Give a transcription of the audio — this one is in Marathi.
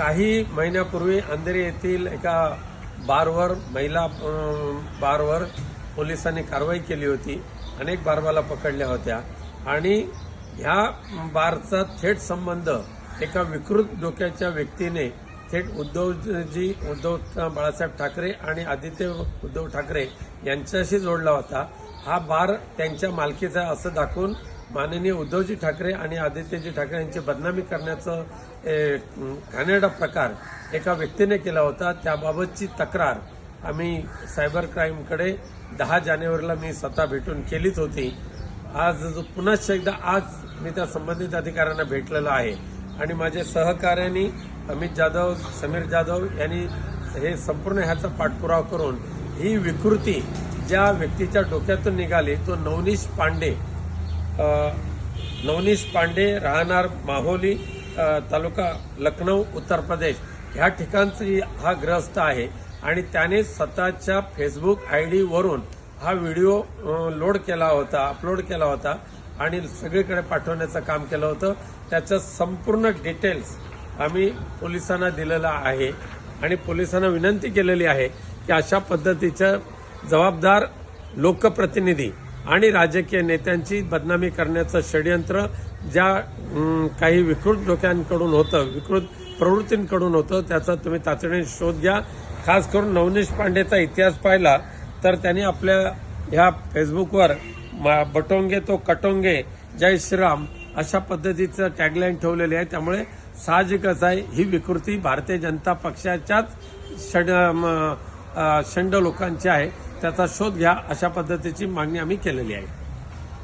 काही महिन्यापूर्वी अंधेरी येथील एका बारवर महिला बारवर पोलिसांनी कारवाई केली होती. अनेक बारबाला पकडल्या होत्या. आणि ह्या बारचा थेट संबंध एका विकृत डोक्याच्या व्यक्तीने थेट उद्धवजी उद्धव बाळासाहेब ठाकरे आणि आदित्य उद्धव ठाकरे यांच्याशी जोडला होता. हा बार त्यांच्या मालकीचा असं दाखवून माननीय उद्धवजी ठाकरे आणि आदित्यजी ठाकरे यांची बदनामी करण्याचं ए, घाणेरडा प्रकार एका व्यक्तीने केला होता. त्याबाबतची तक्रार आम्ही सायबर क्राईमकडे दहा जानेवारीला मी स्वतः भेटून केलीच होती. आज पुन्हा एकदा आज मी त्या संबंधित अधिकाऱ्यांना भेटलेलो आहे. आणि माझे सहकार्यानी अमित जाधव समीर जाधव यांनी हे संपूर्ण ह्याचा पाठपुरावा करून ही विकृती ज्या व्यक्तीच्या डोक्यातून निघाली तो नवनीश पांडे नवनीश पांडे राहणार माहोली तालुका लखनौ उत्तर प्रदेश. ह्या ठिकाणची हा ग्रस्त आहे आणि त्याने स्वतःच्या फेसबुक आय डीवरून हा व्हिडिओ लोड केला होता अपलोड केला होता आणि सगळीकडे पाठवण्याचं काम केलं होतं. त्याचं संपूर्ण डिटेल्स आम्ही पोलिसांना दिलेलं आहे आणि पोलिसांना विनंती केलेली आहे की अशा पद्धतीचं जबाबदार लोकप्रतिनिधी आणि राजकीय नेत्यांची बदनामी करण्याचं षडयंत्र ज्या काही विकृत डोक्यांकडून होतं विकृत प्रवृत्तींकडून होतं त्याचा तुम्ही तातडीने शोध घ्या. खास करून नवनीश पांडेचा इतिहास पाहिला तर त्यांनी आपल्या ह्या फेसबुकवर मा- बटोंगे तो कटोंगे जय श्रीराम अशा पद्धतीचं टॅगलाईन ठेवलेली आहे. त्यामुळे साहजिकच आहे ही विकृती भारतीय जनता पक्षाच्याच षड षंड लोकांची आहे. त्याचा शोध घ्या अशा पद्धतीची मागणी आम्ही केलेली आहे.